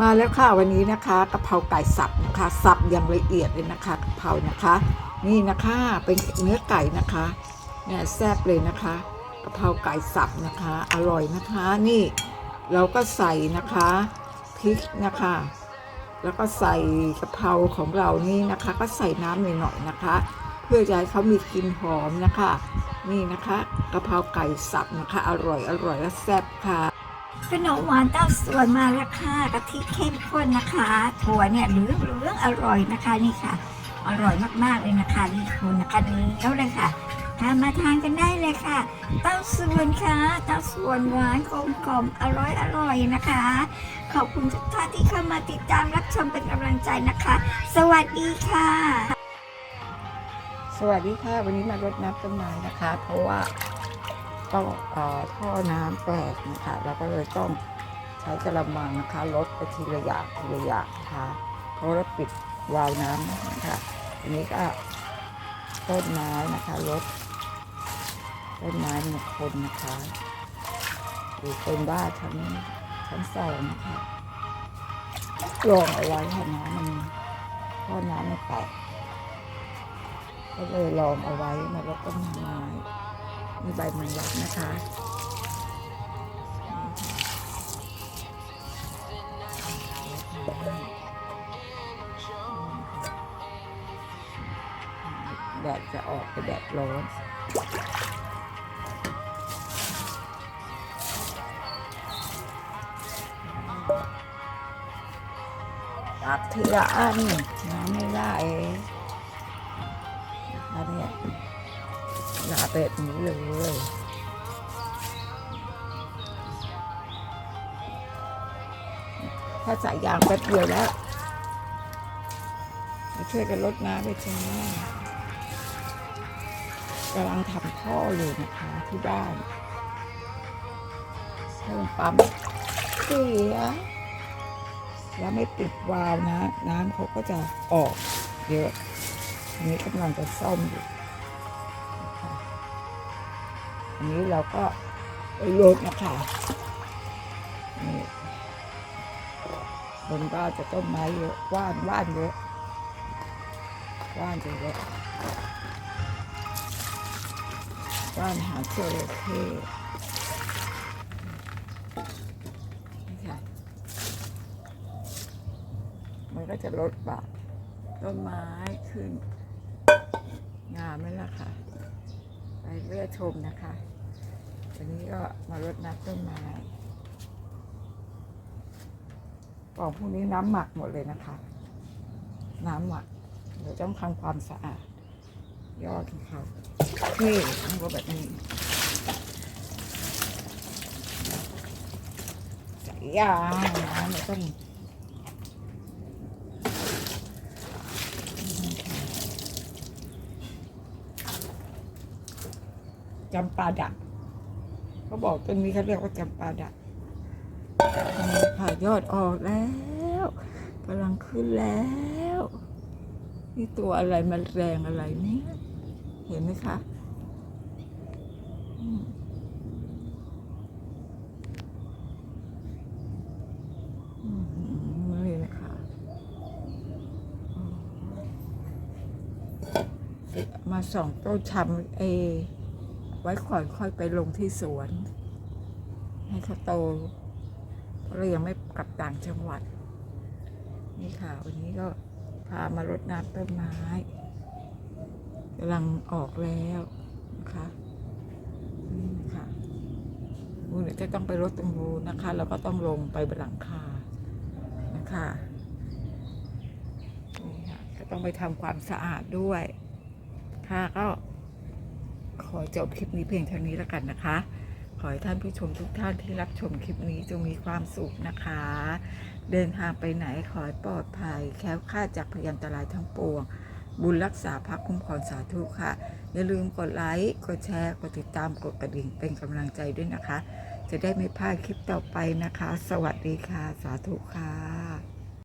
มาแล้วค่ะวันนี้นะคะกะเพราไก่สับนะคะสับอย่างละเอียดเลยนะคะกะเพรานะคะ นี่นะคะเป็นเนื้อไก่นะคะเนี่ยแซ่บเลยนะคะกะเพราไก่สับนะคะ อร่อยนะคะนี่เราก็ใส่นะคะพริกนะคะ แล้วก็ใส่กะเพราของเรานี่นะคะ ก็ใส่น้ำหน่อยๆนะคะ เพื่อจะให้เขามีกลิ่นหอมนะคะ นี่นะคะกะเพราไก่สับนะคะ อร่อยอร่อยและแซ่บค่ะ ขนมหวานเต้าส่วนมาแล้วค่ะกะทิเข้มข้นนะคะ ถั่วเนี่ยเหลืองเหลืองอร่อยนะคะนี่ค่ะ อร่อยมากๆเลยนะคะนี่คุณนะคะเนื้อเลยค่ะทานมาทานกันได้เลยค่ะ เต้าส่วนค่ะ เต้าส่วนหวานกลมกล่อมอร่อยอร่อยนะคะ ขอบคุณทุกท่านที่เข้ามาติดตามรับชมเป็นกำลังใจนะคะ สวัสดีค่ะ สวัสดีค่ะ วันนี้มารดน้ำต้นไม้นะคะ เพราะว่า ก็เอ่อท่อน้ำแตกนะคะเราก็เลยต้องใช้กระมังนะคะลดไปทีละอย่างทีละอย่างนะคะเพราะเราปิดวาล์วน้ำนะคะอันนี้ก็ต้นไม้นะคะลดต้นไม้มงคลนะคะอยู่เป็นบ้านชั้นชั้นสองนะคะรองเอาไว้ค่ะน้ำมันท่อน้ำมันแตกก็เลยลองเอาไว้มาลดต้นไม้ มีใบมันยักนะคะ แดดจะออกแต่แดดร้อนตักทีละอันน้ำไม่ได้แล้วเนี่ย ลาแบบนี้เลยถ้าส่ยางแป๊บเดียวแล้วมาช่วยกันลดน้ำไปจ้ากำลังทำท่ออยู่นะคะที่บ้านเพิ่มปั๊มเสียแล้วไม่ปิดวาล์วนะ น้ำเขาก็จะออกเยอะอันนี้กำลังจะซ่อมอยู่ อันนี้เราก็ไปลดนะคะนี่บนก็จะต้นไม้เยอะว่านว่านเยอะว่านเยอะว่านหาเจอเคนี่มันก็จะลดบาต้นไม้ขึ้น งามไหมล่ะค่ะ เลื่อชมนะคะวันนี้ก็มารดน้ำต้นไม้กล่องพวกนี้น้ำหมักหมดเลยนะคะ น้ำหมักเดี๋ยวต้องทำความสะอาด ยอดของเขานี่ต้องก็แบบนี้ใส่ยางน้ำไม่ต้อง จำปาดักเขาบอกต้นนี้เขาเรียกว่าจำปาดักนี่ค่ะยอดออกแล้วกำลังขึ้นแล้ว นี่ตัวอะไรมันแรงอะไรเนี่ยเห็นไหมคะมอืมนี่นะคะอืมมาสองต้นชำเอ ไว้ก่อนค่อยไปลงที่สวน ให้เขาโตเพราะเรายังไม่กลับต่างจังหวัด นี่ค่ะ วันนี้ก็พามารดน้ำต้นไม้กำลังออกแล้วนะคะนี่ค่ะมูนจะต้องไปรดตรงนู้นนะคะ แล้วก็ต้องลงไปบนหลังคานะคะนี่ค่ะก็ต้องไปทำความสะอาดด้วย ค่ะก็ ขอจบคลิปนี้เพียงเท่านี้แล้วกันนะคะ ขอให้ท่านผู้ชมทุกท่านที่รับชมคลิปนี้จงมีความสุขนะคะ เดินทางไปไหนขอให้ปลอดภัย แคล้วคลาดจากพยันตรายทั้งปวง บุญรักษาพักคุ้มครองสาธุค่ะ อย่าลืมกดไลค์กดแชร์กดติดตามกดกระดิ่งเป็นกำลังใจด้วยนะคะ จะได้ไม่พลาดคลิปต่อไปนะคะ สวัสดีค่ะสาธุค่ะ